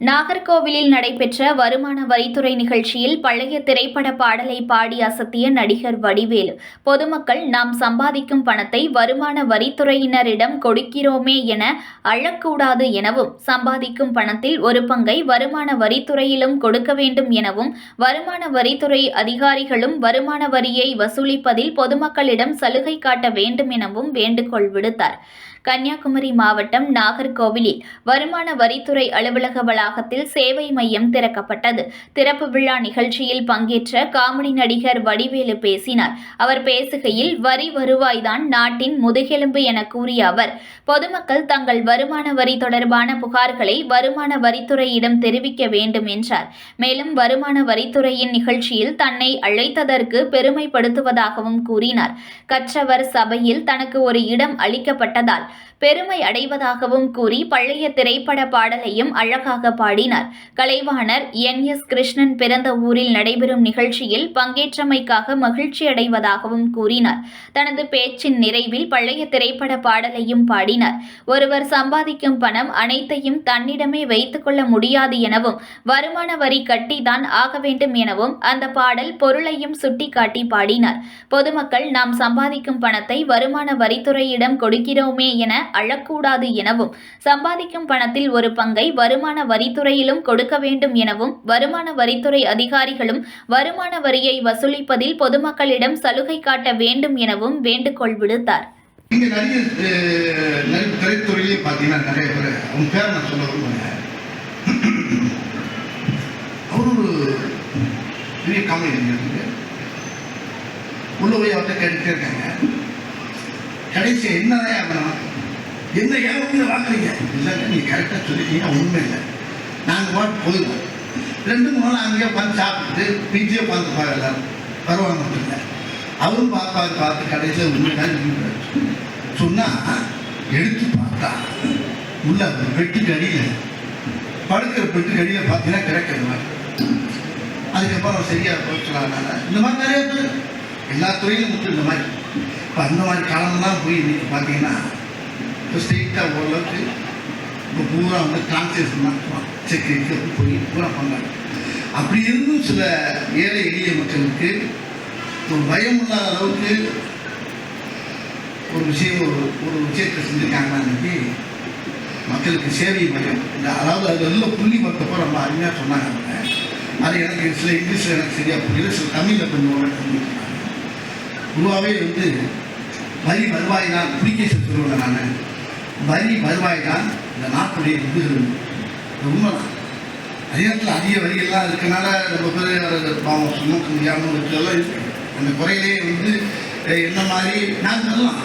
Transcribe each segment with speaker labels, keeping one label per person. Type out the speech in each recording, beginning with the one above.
Speaker 1: நாகர்கோவிலில் நடைபெற்ற வருமான வரித்துறை நிகழ்ச்சியில் பழைய திரைப்பட பாடலை பாடி அசத்திய நடிகர் வடிவேலு. பொதுமக்கள் நாம் சம்பாதிக்கும் பணத்தை வருமான வரித்துறையினரிடம் கொடுக்கிறோமே என அழக்கூடாது எனவும் சம்பாதிக்கும் பணத்தில் ஒரு பங்கை வருமான வரித்துறையிலும் கொடுக்க வேண்டும் எனவும் வருமான வரித்துறை அதிகாரிகளும் வருமான வரியை வசூலிப்பதில் பொதுமக்களிடம் சலுகை காட்ட வேண்டும் எனவும் வேண்டுகோள் விடுத்தார். கன்னியாகுமரி மாவட்டம் நாகர்கோவிலில் வருமான வரித்துறை அலுவலக வளாகத்தில் சேவை மையம் திறக்கப்பட்டது. திறப்பு விழா நிகழ்ச்சியில் பங்கேற்ற காமெடி நடிகர் வடிவேலு பேசினார். அவர் பேசுகையில் வரி வருவாய்தான் நாட்டின் முதுகெலும்பு என கூறிய அவர் பொதுமக்கள் தங்கள் வருமான வரி தொடர்பான புகார்களை வருமான வரித்துறையிடம் தெரிவிக்க வேண்டும் என்றார். மேலும் வருமான வரித்துறையின் நிகழ்ச்சியில் தன்னை அழைத்ததற்கு பெருமைப்படுத்துவதாகவும் கூறினார். கற்றவர் சபையில் தனக்கு ஒரு இடம் அளிக்கப்பட்டதால் பெருமை அடைவதாகவும் கூறி பழைய திரைப்பட பாடலையும் அழகாக பாடினார். கலைவாணர் என். எஸ். கிருஷ்ணன் பிறந்த ஊரில் நடைபெறும் நிகழ்ச்சியில் பங்கேற்றமைக்காக மகிழ்ச்சி அடைவதாகவும் கூறினார். தனது பேச்சின் நிறைவில் பழைய திரைப்பட பாடலையும் பாடினார். ஒருவர் சம்பாதிக்கும் பணம் அனைத்தையும் தன்னிடமே வைத்துக்கொள்ள முடியாது எனவும் வருமான வரி கட்டிதான் ஆக வேண்டும் எனவும் அந்த பாடல் பொருளையும் சுட்டிக்காட்டி பாடினார். பொதுமக்கள் நாம் சம்பாதிக்கும் பணத்தை வருமான வரித்துறையிடம் கொடுக்கிறோமே என அழக்கூடாது எனவும் சம்பாதிக்கும் பணத்தில் ஒரு பங்கை வருமான வரித்துறையிலும் கொடுக்க வேண்டும் எனவும் வருமான வரித்துறை அதிகாரிகளும் வருமான வரியை வசூலிப்பதில் பொதுமக்களிடம் சலுகை காட்ட வேண்டும் எனவும் வேண்டுகோள் விடுத்தார்.
Speaker 2: இங்க நடிகர் திரைத்துறையிலே பார்த்தீங்கன்னா நிறைய பேர் அவங்க பேரை நான் சொல்ல விரும்புகிறேன் அவர் ஒரு பெரிய காமெடி உள்ள போய் அவர்கிட்ட கேட்டுட்டே இருக்காங்க. கடைசி என்னதான் ஆகணும் என்ன ஏன் வாங்குறீங்க இல்லைங்க நீங்கள் கரெக்டாக சொல்லிட்டீங்க உண்மை இல்லை. நாங்கள் பாட்டு போயிடுவோம். ரெண்டு மூணு நாள் அங்கேயே உட்காந்து சாப்பிட்டு பிஜியை பார்த்து பார்க்கலாம் பரவாயில்ல வருவாங்க மட்டும் இல்லை அவரும் பார்ப்பாரு பார்த்து கடைசியில் உண்மைதான் சொன்னால் எடுத்து பார்த்தா உள்ள ஒரு பெட்டுக்கு அடியில் படுக்கிற பெட்டுக்கு அடியில் பார்த்தீங்கன்னா கிடக்கிறது மாதிரி. அதுக்கப்புறம் சரியாக போச்சுனால இந்த மாதிரி நிறைய பேர். எல்லா துறையிலும் மட்டும் இந்த மாதிரி. இப்போ அந்த மாதிரி காலம்லாம் போய் இன்னைக்கு பார்த்தீங்கன்னா இப்போ ஸ்ட்ரெயிட்டாக ஓரளவுக்கு இப்போ பூரா வந்து டிரான்ஸ்லேஷன் தான் செக் அப்படி போய் பூரா பண்ணாங்க. அப்படி இருந்தும் சில ஏழை எளிய மக்களுக்கு ஒரு பயம் இல்லாத அளவுக்கு ஒரு விஷயம் ஒரு ஒரு விஷயத்தை செஞ்சுருக்காங்கன்னா இன்னைக்கு மக்களுக்கு சேவை மையம் இந்த அதாவது அது எல்லாம் புள்ளி பார்த்தப்போ ரொம்ப அருமையாக சொன்னாங்க அது எனக்கு சில இங்கிலீஷில் எனக்கு சரியாக புரியல சில தமிழில் கொஞ்சம் ஓரளவு பொதுவாகவே வந்து வரி வருவாய் நான் புலிகேசன் சொல்லுவேன் நான். வரி வருவாய் தான் இந்த நாட்டுடைய முதுகெலும்பு. இது உண்மைதான். அதே நேரத்தில் அதிக வரியெல்லாம் இருக்கனால ரொம்ப பேர் பாவம் சுமக்க முடியாமல் இருக்கிறதெல்லாம் இருக்கு. அந்த குறையிலே வந்து என்ன மாதிரி நான் சொல்லலாம்.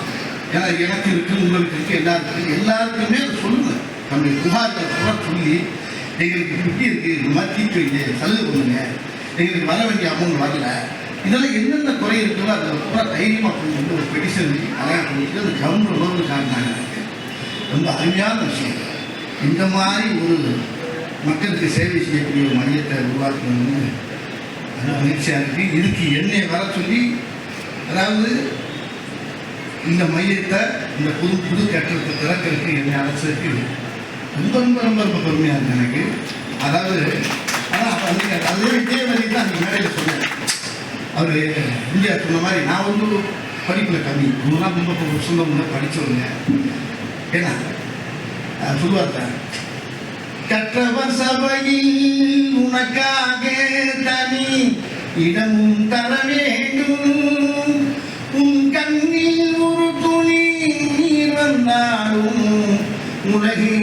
Speaker 2: ஏன்னா எனக்கு இருக்கு உங்களுக்கு இருக்கு எல்லாருக்கும் எல்லாருக்குமே அதை சொல்லுங்க. நம்முடைய புகார்களை கூட சொல்லி எங்களுக்கு இப்படி இருக்கு இந்த மாதிரி தீர்த்து வைங்க சலுகை பண்ணுங்க எங்களுக்கு வர வேண்டிய அமௌண்ட் வரல. இதெல்லாம் என்னென்ன குறை இருக்குதோ அதை பூரா தைரியமாக கொண்டு வந்து ஒரு பெடிஷன் அழகாக பண்ணிட்டு அந்த கவர்மெண்ட் உணர்வு ரொம்ப அருமையான விஷயம். இந்த மாதிரி ஒரு மக்களுக்கு சேவை செய்யக்கூடிய ஒரு மையத்தை உருவாக்கணும்னு அது மகிழ்ச்சியாக இருக்குது இதுக்கு என்னை வர சொல்லி அதாவது இந்த மையத்தை இந்த புது புது கட்டடத்தை திறக்கிறதுக்கு என்னை அரசுக்கு ரொம்ப ரொம்ப ரொம்ப ரொம்ப பெருமையாக இருக்குது எனக்கு. அதாவது ஆனால் அப்போ அதே இதே வரி தான் அந்த மேடையில் சொன்னேன். அவர் இந்தியா சொன்ன மாதிரி நான் வந்து படிப்பில் கம்மி. முன்னாள் ரொம்ப சொந்தம் முன்னே படித்தவங்க என்ன சொல்லுவார் கற்றவர் சபையில் உனக்காக தனி இடமும் தர வேண்டும். உன் கண்ணில் ஒரு துணி நீர் வந்தாலும் உலகே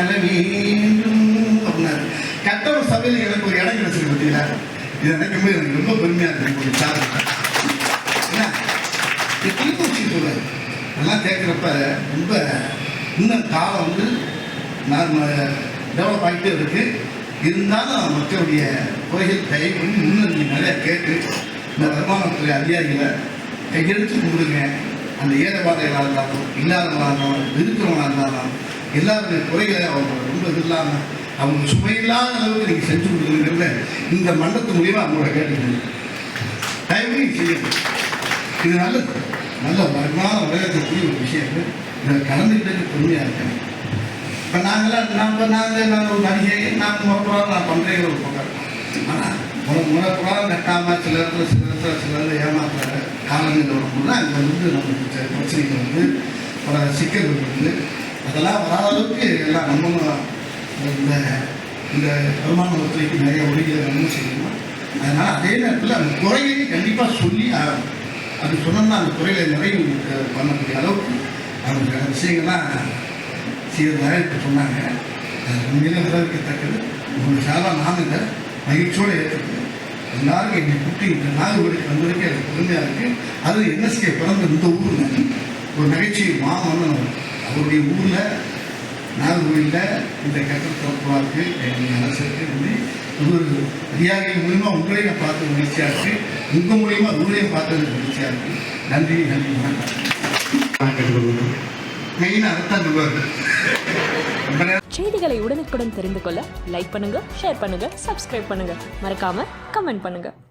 Speaker 2: அல வேண்டும். அப்படின்னாரு. கற்றவர் சபையில் எனக்கு ஒரு இடம் கிடைச்சிருக்கு பார்த்தீங்களா? இது நினைக்கும் எனக்கு ரொம்ப பெருமையாக இருக்கு என்ன இது கிளிநொச்சி சொல்றாரு. எல்லாம் கேட்குறப்ப ரொம்ப இன்னும் காலம் வந்து நான் டெவலப் ஆகிட்டே இருக்கு. இருந்தாலும் மக்களுடைய குறைகள் தயவு பண்ணி இன்னும் நீங்கள் நிறையா கேட்டு இந்த வருமானத்துறை அதிகாரிகளை கையெழுத்து கொடுங்க. அந்த ஏழைவாதைகளாக இருந்தாலும் இல்லாதவங்களாக இருந்தாலும் இருக்கிறவங்களாக இருந்தாலும் எல்லாருடைய குறைகளை அவங்க ரொம்ப இது இல்லாமல் அவங்க சுமையில்லாத அளவுக்கு நீங்கள் செஞ்சு கொடுக்குறீங்கிறத இந்த மண்டத்து மூலியமாக அவங்களோட கேட்டுக்கணும் தயவு செய்யணும் இது நல்லது. நல்ல வருமான உலகத்துக்குரிய ஒரு விஷயம் இதில் கலந்துக்கிட்டது பெருமையாக இருக்கேன். இப்போ நாங்களாம் நம்ம நாங்கள் நான் ஒரு நடிகை நான் முறைப்புறம் நான் பண்ணுறேன் ஒரு பக்கம். ஆனால் முறை முறைப்புறம் கட்டாமல் சில இடத்துல சில இடத்துல சில இடத்துல ஏமாத்துற காலங்கள் வரும்போது அங்கே வந்து நமக்கு பிரச்சனைகள் வந்து பல சிக்கல்கள் வந்து அதெல்லாம் வராத அளவுக்கு எல்லாம் நம்மளும் இந்த இந்த வருமான ஒத்துழைப்பு நிறைய ஒழுங்கு செய்யணும். அதனால் அதே நேரத்தில் அந்த குறையை கண்டிப்பாக சொல்லி ஆகணும். அது சொன்னோம்னா அந்த துறையில் நிறைய பண்ணக்கூடிய அளவுக்கு அவங்க விஷயங்கள்லாம் செய்யறதாக இப்போ சொன்னாங்க. அது உண்மையிலே வரவேற்கத்தக்கது. உங்களுக்கு சாதாரண நான் மகிழ்ச்சியோடு ஏற்றுக்கிறேன் எல்லாரும் என்னை கூட்டி இந்த நாகர்கோவிலுக்கு வரைக்கும் எனக்கு பெருமையாக இருக்குது அது என்எஸ்கே பிறந்த இந்த ஊரில் ஒரு நிகழ்ச்சி மாமன்னன் அவருடைய ஊரில் நாகர்கோவிலில் இந்த கட்டட திறப்புறாருக்கு எங்கள் அரசுக்கு வந்து ஒரு அதிகாரிகள் மூலிமா உங்களையும் நான் பார்த்து மகிழ்ச்சியாக இருக்குது உங்கள் மூலியமா உங்களையும் பார்த்தது மகிழ்ச்சியாக இருக்குது நன்றி நன்றி ரொம்ப நேரம்.
Speaker 3: செய்திகளை உடனுக்குடன் தெரிந்து கொள்ள லைக் பண்ணுங்க ஷேர் பண்ணுங்க சப்ஸ்கிரைப் பண்ணுங்க. மறக்காம கமெண்ட் பண்ணுங்க.